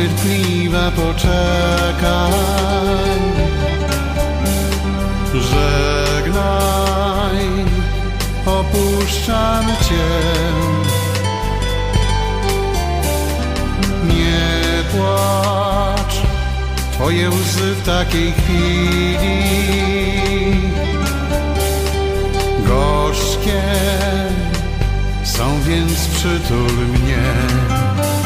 cierpliwa, poczekaj. Żegnaj, opuszczam Cię. Nie płacz, Twoje łzy w takiej chwili gorzkie są, więc przytul mnie.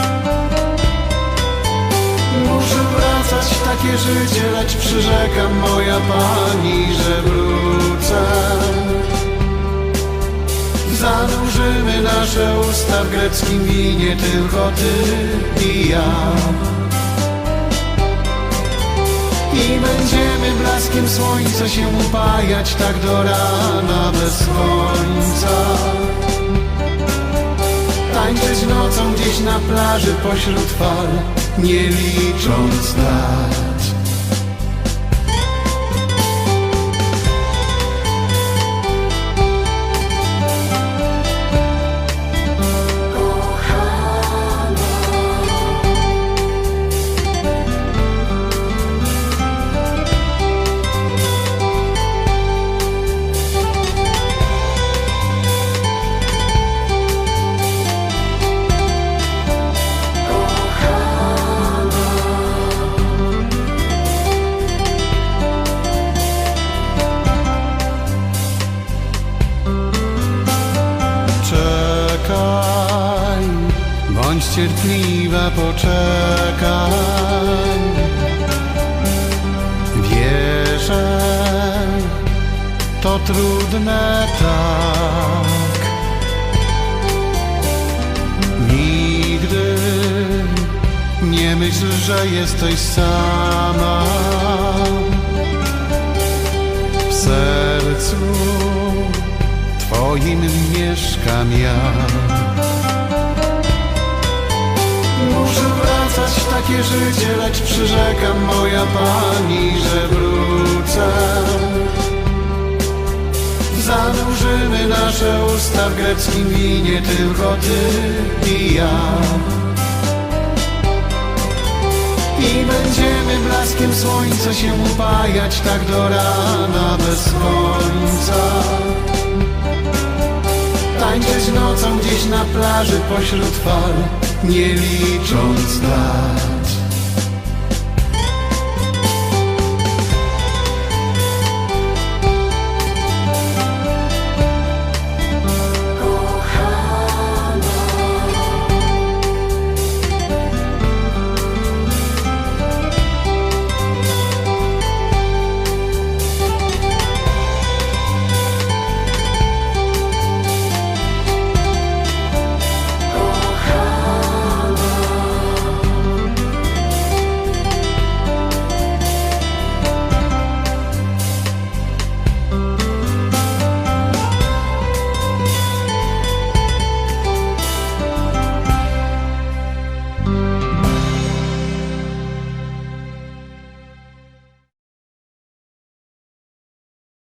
Takie życie, lecz przyrzekam moja pani, że wrócę. Zanurzymy nasze usta w greckim winie, tylko ty i ja. I będziemy blaskiem słońca się upajać tak do rana bez końca. Tańczyć nocą gdzieś na plaży pośród fal, nie licząc dat. Bądź cierpliwa, poczekaj. Wierzę, to trudne tak. Nigdy nie myśl, że jesteś sama. W sercu Twoim mieszkam ja. Wracać takie życie, lecz przyrzekam moja pani, że wrócę. Zanurzymy nasze usta w greckim winie, tylko ty i ja. I będziemy blaskiem słońca się upajać tak do rana bez końca. Tańczyć nocą gdzieś na plaży pośród fal, nie licząc dat.